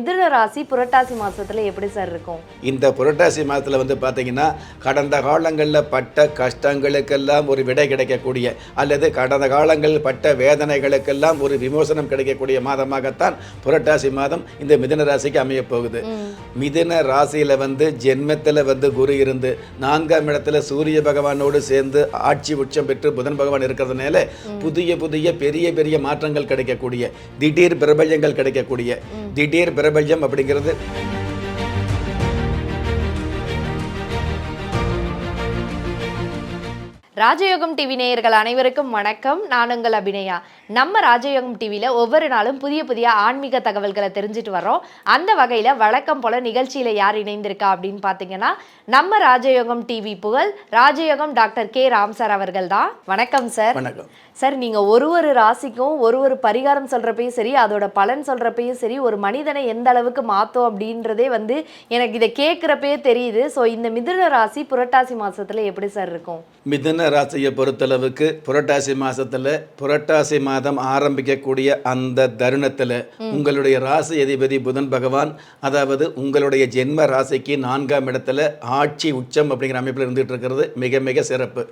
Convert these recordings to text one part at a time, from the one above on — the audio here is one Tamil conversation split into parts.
மிதுன ராசி புரட்டாசி மாசத்துல எப்படி சார் இருக்கும்? இந்த புரட்டாசி மாதத்தில் வந்து பார்த்தீங்கன்னா கடந்த காலங்களில் பட்ட கஷ்டங்களுக்கெல்லாம் ஒரு விடை கிடைக்கக்கூடிய அல்லது கடந்த காலங்களில் பட்ட வேதனைகளுக்கெல்லாம் ஒரு விமோசனம் கிடைக்கக்கூடிய மாதமாகத்தான் புரட்டாசி மாதம் இந்த மிதுன ராசிக்கு அமையப் போகுது. மிதுன ராசியில் வந்து ஜென்மத்தில் வந்து குரு இருந்து நான்காம் இடத்துல சூரிய பகவானோடு சேர்ந்து ஆட்சி உச்சம் பெற்று புதன் பகவான் இருக்கிறதுனால புதிய புதிய பெரிய பெரிய மாற்றங்கள் கிடைக்கக்கூடிய திடீர் பிரபல்யங்கள் கிடைக்கக்கூடிய திடீர் பிரபல்யம் அப்படிங்கிறது ராஜயோகம் டிவி நேயர்கள் அனைவருக்கும் வணக்கம். நான் உங்கள் அபிநயா. நம்ம ராஜயோகம் டிவியில் ஒவ்வொரு நாளும் புதிய புதிய ஆன்மீக தகவல்களை தெரிஞ்சுட்டு வர்றோம். அந்த வகையில் வழக்கம் போல நிகழ்ச்சியில் யார் இணைந்திருக்கா அப்படின்னு பார்த்தீங்கன்னா நம்ம ராஜயோகம் டிவி புகழ் ராஜயோகம் டாக்டர் கே. ராம் சார் அவர்கள் தான். வணக்கம் சார். வணக்கம். சார் நீங்கள் ஒரு ஒரு ராசிக்கும் ஒரு ஒரு பரிகாரம் சொல்கிறப்பையும் சரி அதோட பலன் சொல்கிறப்பையும் சரி ஒரு மனிதனை எந்த அளவுக்கு மாற்றும் அப்படின்றதே வந்து எனக்கு இதை கேட்குறப்பே தெரியுது. ஸோ இந்த மிதுன ராசி புரட்டாசி மாசத்துல எப்படி சார் இருக்கும்? மிதுன ராசியை பொறுத்தளவுக்கு புரட்டாசி மாசத்துல புரட்டாசி மாதம் ஆரம்பிக்கக்கூடிய அந்த தருணத்துல உங்களுடைய ராசி அதிபதி புதன் பகவான் அதாவது உங்களுடைய ஜென்ம ராசிக்கு நான்காம் இடத்துல ஆட்சி உச்சம் அப்படிங்கிற அமைப்பில் இருந்துகிட்டு இருக்கிறது மிக மிக சிறப்பு.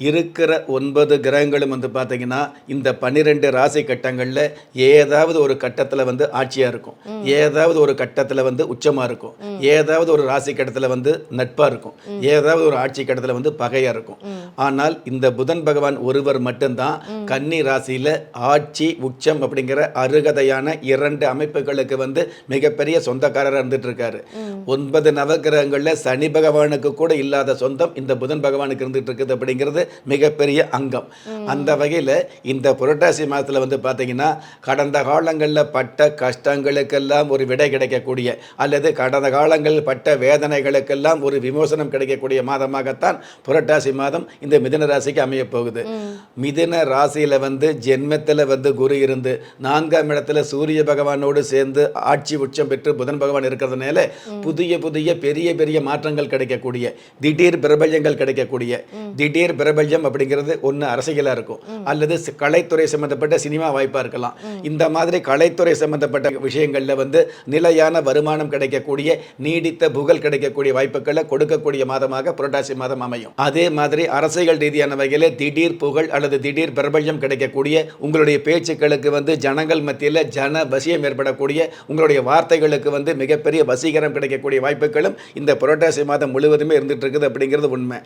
இருக்கிற ஒன்பது கிரகங்களும் வந்து பார்த்தீங்கன்னா இந்த பன்னிரெண்டு ராசி கட்டங்களில் ஏதாவது ஒரு கட்டத்தில் வந்து ஆட்சியாக இருக்கும். ஏதாவது ஒரு கட்டத்தில் வந்து உச்சமாக இருக்கும். ஏதாவது ஒரு ராசி கட்டத்தில் வந்து நட்பாக இருக்கும். ஏதாவது ஒரு ஆட்சி கட்டத்தில் வந்து பகையாக இருக்கும். ஆனால் இந்த புதன் பகவான் ஒருவர் மட்டும்தான் கன்னி ராசியில் ஆட்சி உச்சம் அப்படிங்கிற அருகதையான இரண்டு அமைப்புகளுக்கு வந்து மிகப்பெரிய சொந்தக்காரராக இருந்துட்டு இருக்காரு ஒன்பது நவகிரகங்களில் சனி பகவானுக்கு கூட இல்லாத சொந்தம் இந்த புதன் பகவானுக்கு இருந்துட்டு இருக்குது அப்படிங்கிறது மிகப்பெரிய அங்கம். அந்த வகையில் இந்த புரட்டாசி மாதத்தில் வந்து பார்த்தீங்கன்னா கடந்த காலங்களில் பட்ட கஷ்டங்களுக்கெல்லாம் ஒரு விடை கிடைக்கக்கூடிய அல்லது கடந்த காலங்களில் பட்ட வேதனைகளுக்கெல்லாம் ஒரு விமோசனம் கிடைக்கக்கூடிய மாதமாகத்தான் புரட்டாசி மாதம் இந்த மிதன ராசிக்கு அமையப் போகுது. மிதன ராசியில் வந்து ஜென்மத்தில் வந்து குரு இருந்து நான்காம் இடத்துல சூரிய பகவானோடு சேர்ந்து ஆட்சி உச்சம் பெற்று புதன் பகவான் இருக்கிறதுனால புதிய புதிய பெரிய பெரிய மாற்றங்கள் கிடைக்கக்கூடிய திடீர் பிரபல்யங்கள் கிடைக்கக்கூடிய திடீர் பிரபல்யம் அப்படிங்கிறது ஒன்று அரசியலாக இருக்கும். அல்லது கலைத்துறை சம்பந்தப்பட்ட சினிமா வாய்ப்பாக இருக்கலாம். இந்த மாதிரி கலைத்துறை சம்பந்தப்பட்ட விஷயங்களில் வந்து நிலையான வருமானம் கிடைக்கக்கூடிய நீடித்த புகழ் கிடைக்கக்கூடிய வாய்ப்புகளை கொடுக்கக்கூடிய மாதமாக புரட்டாசி மாதம் அமையும். அதே மாதிரி அரசியல் ரீதியான வகையில் திடீர் புகழ் அல்லது திடீர் பிரபல்யம் கிடைக்கக்கூடிய உங்களுடைய பேச்சுக்களுக்கு வந்து ஜனங்கள் மத்தியில் ஜன வசியம் ஏற்படக்கூடிய உங்களுடைய வார்த்தைகளுக்கு வந்து மிகப்பெரிய வசீகரம் கிடைக்கக்கூடிய வாய்ப்புகளும் இந்த புரட்டாசி மாதம் முழுவதுமே இருந்துட்டு இருக்குது அப்படிங்கிறது உண்மை.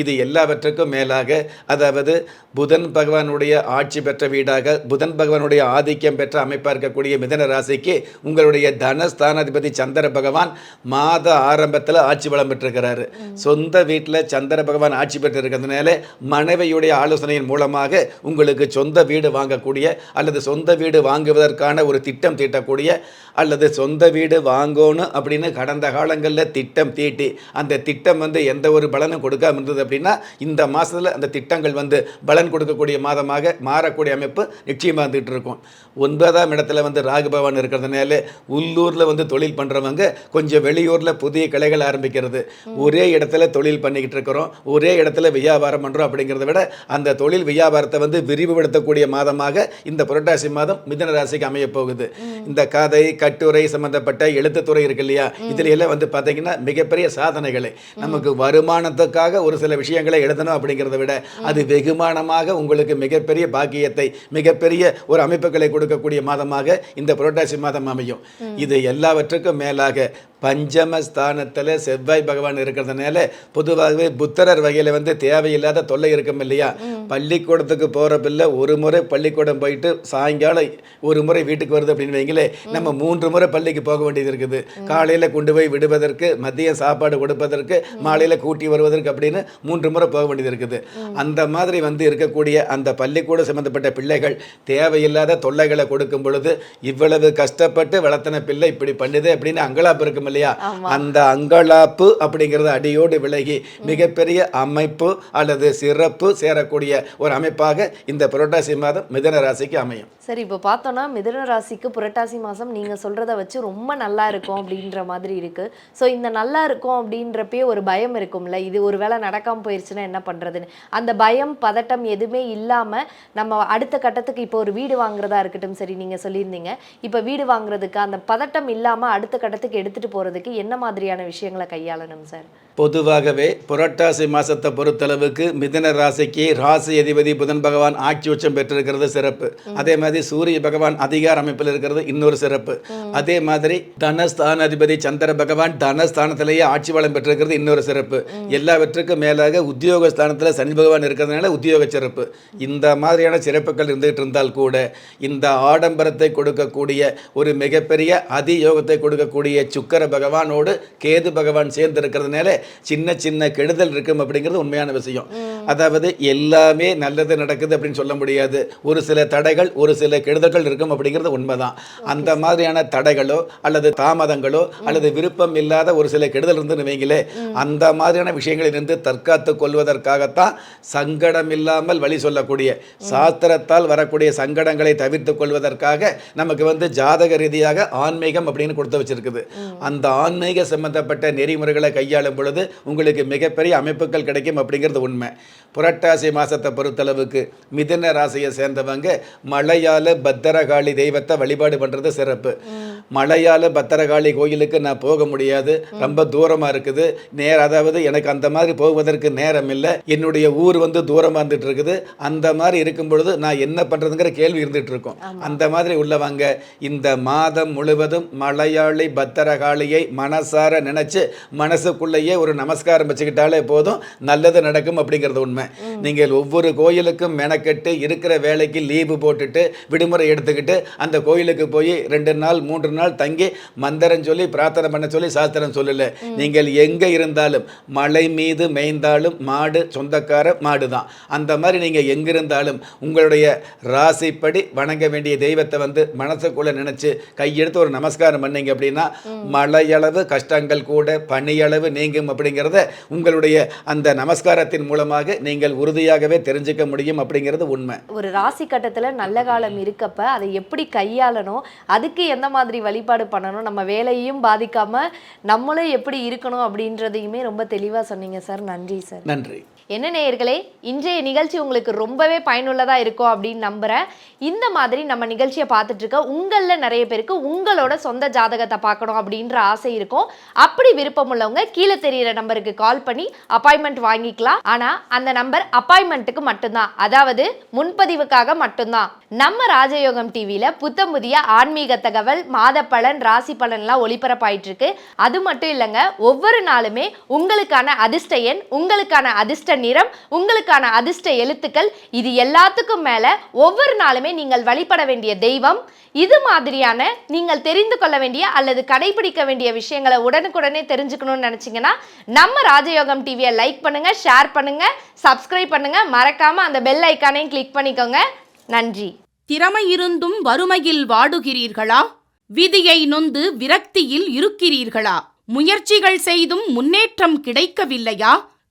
இது எல்லாவற்றுக்கும் மேலாக அதாவது புதன் பகவானுடைய ஆட்சி பெற்ற வீடாக புதன் பகவானுடைய ஆதிக்கம் பெற்ற அமைப்பாக இருக்கக்கூடிய மிதன ராசிக்கு உங்களுடைய தனஸ்தானாதிபதி சந்திர பகவான் மாத ஆரம்பத்தில் ஆட்சி பலம் பெற்றிருக்கிறாரு. சொந்த வீட்டில் சந்திர பகவான் ஆட்சி பெற்று இருக்கிறதுனால மனைவியுடைய ஆலோசனையின் மூலமாக உங்களுக்கு சொந்த வீடு வாங்கக்கூடிய அல்லது சொந்த வீடு வாங்குவதற்கான ஒரு திட்டம் தீட்டக்கூடிய அல்லது சொந்த வீடு வாங்கணும் அப்படின்னு கடந்த காலங்களில் திட்டம் தீட்டி அந்த திட்டம் வந்து எந்த ஒரு பலனும் கொடுக்காம இருந்தது அப்படின்னா இந்த மாதத்தில் அந்த திட்டங்கள் வந்து பலன் கொடுக்கக்கூடிய மாதமாக மாறக்கூடிய அமைப்பு நிச்சயமாக இருந்துகிட்டு இருக்கும். ஒன்பதாம் இடத்துல வந்து ராகுபவன் இருக்கிறதுனால உள்ளூரில் வந்து தொழில் பண்ணுறவங்க கொஞ்சம் வெளியூரில் புதிய கிளைகள் ஆரம்பிக்கிறது. ஒரே இடத்துல தொழில் பண்ணிக்கிட்டு இருக்கிறோம். ஒரே இடத்துல வியாபாரம் பண்ணுறோம் அப்படிங்கிறத விட அந்த தொழில் வியாபாரத்தை வந்து விரிவுபடுத்தக்கூடிய மாதமாக இந்த புரட்டாசி மாதம் மிதன ராசிக்கு அமைய போகுது. இந்த கதை கட்டுரை சம்பந்தப்பட்ட எழுத்துத்துறை இருக்கு இல்லையா? இதில் எல்லாம் வந்து பார்த்தீங்கன்னா மிகப்பெரிய சாதனைகளை. நமக்கு வருமானத்துக்காக ஒரு சில விஷயங்களை எழுதணும் அப்படிங்கிறது விட அது வெகுமானமாக உங்களுக்கு மிகப்பெரிய பாக்கியத்தை மிகப்பெரிய ஒரு அமைப்புகளை கொடுக்கக்கூடிய மாதமாக இந்த புரட்டாசி மாதம் அமையும். இது எல்லாவற்றுக்கும் மேலாக பஞ்சம ஸ்தானத்தில் செவ்வாய் பகவான் இருக்கிறதுனால பொதுவாகவே புத்தரர் வகையில் வந்து தேவையில்லாத தொல்லை இருக்கும் இல்லையா? பள்ளிக்கூடத்துக்கு போகிற பிள்ளை ஒரு முறை பள்ளிக்கூடம் போயிட்டு சாயங்காலம் ஒரு முறை வீட்டுக்கு வருது அப்படின்னு வைங்களே நம்ம மூன்று முறை பள்ளிக்கு போக வேண்டியது இருக்குது. காலையில் கொண்டு போய் விடுவதற்கு மதியம் சாப்பாடு கொடுப்பதற்கு மாலையில் கூட்டி வருவதற்கு அப்படின்னு மூன்று முறை போக வேண்டியது இருக்குது. அந்த மாதிரி வந்து இருக்கக்கூடிய அந்த பள்ளிக்கூடம் சம்பந்தப்பட்ட பிள்ளைகள் தேவையில்லாத தொல்லைகளை கொடுக்கும் பொழுது இவ்வளவு கஷ்டப்பட்டு வளர்த்தன பிள்ளை இப்படி பண்ணுது அப்படின்னு அங்கலாப்பு இருக்கும் இல்லையா? அந்த அங்கலாப்பு அப்படிங்கிறது அடியோடு விலகி மிகப்பெரிய அமைப்பு அல்லது சிறப்பு சேரக்கூடிய ஒரு அமைப்பாக இந்த புரட்டாசி மாதம் மிதன ராசிக்கு அமையும். சரி இப்போ பார்த்தோன்னா மிதுன ராசிக்கு புரட்டாசி மாதம் நீங்கள் சொல்கிறத வச்சு ரொம்ப நல்லா இருக்கும் அப்படின்ற மாதிரி இருக்குது ஸோ இந்த நல்லா இருக்கும் அப்படின்றப்பே ஒரு பயம் இருக்கும்ல? இது ஒரு வேளை நடக்காமல் போயிடுச்சுன்னா என்ன பண்ணுறதுன்னு அந்த பயம் பதட்டம் எதுவுமே இல்லாமல் நம்ம அடுத்த கட்டத்துக்கு இப்போ ஒரு வீடு வாங்குறதா இருக்கட்டும் சரி நீங்கள் சொல்லியிருந்தீங்க. இப்போ வீடு வாங்குறதுக்கு அந்த பதட்டம் இல்லாமல் அடுத்த கட்டத்துக்கு எடுத்துகிட்டு போகிறதுக்கு என்ன மாதிரியான விஷயங்களை கையாளணும் சார்? பொதுவாகவே புரட்டாசி மாசத்தை பொறுத்தளவுக்கு மிதன ராசிக்கு ராசி அதிபதி புதன் பகவான் ஆட்சி உச்சம் பெற்றிருக்கிறது சிறப்பு. அதே மாதிரி சூரிய பகவான் அதிகார அமைப்பில் இருக்கிறது இன்னொரு சிறப்பு. அதே மாதிரி தனஸ்தான அதிபதி சந்திர பகவான் தனஸ்தானத்திலேயே ஆட்சி வளம் பெற்றிருக்கிறது இன்னொரு சிறப்பு. எல்லாவற்றுக்கும் மேலாக உத்தியோக ஸ்தானத்தில் சனி பகவான் இருக்கிறதுனால உத்தியோக சிறப்பு. இந்த மாதிரியான சிறப்புகள் இருந்துகிட்டு இருந்தால் கூட இந்த ஆடம்பரத்தை கொடுக்கக்கூடிய ஒரு மிகப்பெரிய அதியோகத்தை கொடுக்கக்கூடிய சுக்கர பகவானோடு கேது பகவான் சேர்ந்து இருக்கிறதுனால சின்ன சின்ன கெடுதல் இருக்கும் அப்படிங்கிறது உண்மையான விஷயம். அதாவது எல்லாமே நல்லது நடக்குது அப்படின்னு சொல்ல முடியாது. ஒரு சில தடைகள் ஒரு சில கெடுதல்கள் இருக்கும் அப்படிங்கிறது உண்மைதான். அந்த மாதிரியான தடைகளோ அல்லது தாமதங்களோ அல்லது விருப்பம் இல்லாத ஒரு சில கெடுதல் இருந்து வைங்களே அந்த மாதிரியான விஷயங்களிலிருந்து தற்காத்து கொள்வதற்காகத்தான் சங்கடம் இல்லாமல் வழி சொல்லக்கூடிய சாஸ்திரத்தால் வரக்கூடிய சங்கடங்களை தவிர்த்து கொள்வதற்காக நமக்கு வந்து ஜாதக ரீதியாக ஆன்மீகம் அப்படின்னு கொடுத்து வச்சிருக்குது. அந்த ஆன்மீக சம்பந்தப்பட்ட நெறிமுறைகளை கையாளும் பொழுது உங்களுக்கு மிகப்பெரிய அமைப்புகள் கிடைக்கும் அப்படிங்கிறது உண்மை. புரட்டாசி மாதத்தை பொறுத்தளவுக்கு மிதன ராசியை சேர்ந்தவங்க மழையால் பத்திரகாளி தெய்வத்தை வழிபாடு பண்ணுறது சிறப்பு. மலையாள பத்திரகாளி கோயிலுக்கு நான் போக முடியாது. ரொம்ப தூரமா இருக்குது. நேர் அதாவது எனக்கு அந்த மாதிரி போவதற்கு நேரம் இல்லை. என்னுடைய ஊர் வந்து தூரமா இருந்துட்டு இருக்குது அந்த மாதிரி இருக்கும் பொழுது நான் என்ன பண்றதுங்கிற கேள்வி இருந்துட்டு இருக்கும் அந்த மாதிரி உள்ளவங்க இந்த மாதம் முழுவதும் மலையாளி பத்திரகாளியை மனசார நினைச்சு மனசுக்குள்ளேயே ஒரு நமஸ்காரம் வச்சுக்கிட்டாலே போதும். நல்லது நடக்கும் அப்படிங்கிறது உண்மை. நீங்கள் ஒவ்வொரு கோயிலுக்கும் மெனக்கெட்டு இருக்கிற வேலைக்கு லீவு போட்டுட்டு விடுமுறை எடுத்துக்கிட்டு அந்த கோயிலுக்கு போய் ரெண்டு நாள் மூன்று நாள் தங்கி மந்திரம் சொல்லி பிரார்த்தனை பண்ண சொல்லி சாஸ்திரம் சொல்லல. நீங்கள் எங்க இருந்தாலும் மலை மீது மேய்ந்தாலும் மாடு சொந்தக்கார மாடு தான் அந்த மாதிரி நீங்க எங்க இருந்தாலும் உங்களுடைய ராசிப்படி வணங்க வேண்டிய தெய்வத்தை வந்து மனசுக்குள்ள நினைச்சு கையெடுத்து ஒரு நமஸ்காரம் பண்ணீங்க அப்படின்னா மழையளவு கஷ்டங்கள் கூட பனியளவு நீங்கும் அப்படிங்கிறத உங்களுடைய அந்த நமஸ்காரத்தின் மூலமாக நீங்கள் உறுதியாகவே தெரிஞ்சுக்க முடியும் அப்படிங்கிறது உண்மை. ஒரு ராசி கட்டத்துல நல்ல காலம் இருக்கப்ப அதை எப்படி கையாளணும் அதுக்கு எந்த மாதிரி வழிபாடு பண்ணணும். நம்ம வேலையையும் பாதிக்காம நம்மளும் எப்படி இருக்கணும் அப்படின்றதையுமே ரொம்ப தெளிவா சொன்னீங்க சார். நன்றி சார். நன்றி. என்ன நேயர்களே இன்றைய நிகழ்ச்சி உங்களுக்கு ரொம்பவே பயனுள்ளதாக இருக்கும் அப்படின்னு நம்புகிறேன் இந்த மாதிரி நம்ம நிகழ்ச்சியை பார்த்துட்ருக்க உங்களில் நிறைய பேருக்கு உங்களோட சொந்த ஜாதகத்தை பார்க்கணும் அப்படின்ற ஆசை இருக்கும். அப்படி விருப்பம் உள்ளவங்க கீழே தெரியிற நம்பருக்கு கால் பண்ணி அப்பாயின்மெண்ட் வாங்கிக்கலாம். ஆனால் அந்த நம்பர் அப்பாயின்மெண்ட்டுக்கு மட்டும்தான். அதாவது முன்பதிவுக்காக மட்டும்தான். நம்ம ராஜயோகம் டிவியில் புத்தம் புதிய ஆன்மீக தகவல் மாத பலன் ராசி பலன்லாம் ஒளிபரப்பாயிட்டு இருக்கு. அது மட்டும் இல்லைங்க ஒவ்வொரு நாளுமே உங்களுக்கான அதிர்ஷ்ட எண் உங்களுக்கான அதிர்ஷ்ட நிறம் உங்களுக்கான அதிர்ஷ்ட எழுத்துக்கள் இது எல்லாத்துக்கும் மேல ஒவ்வொரு நாளுமே நீங்கள் வழிபட வேண்டிய தெய்வம். இது மாதிரியான நீங்கள் தெரிந்து கொள்ள வேண்டிய அல்லது கடைபிடிக்க வேண்டிய விஷயங்களை உடனுக்குடனே தெரிஞ்சுக்கணும்னு நினைச்சீங்கன்னா நம்ம ராஜயோகம் டிவியை லைக் பண்ணுங்க ஷேர் பண்ணுங்க சப்ஸ்கிரைப் பண்ணுங்க. மறக்காம அந்த பெல் ஐக்கானையும் கிளிக் பண்ணிக்கோங்க. நன்றி. திறமை இருந்தும் வறுமையில் வாடுகிறீர்களா? விதியை நொந்து விரக்தியில் இருக்கிறீர்களா? முயற்சிகள் செய்தும் முன்னேற்றம் கிடைக்கவில்லையா?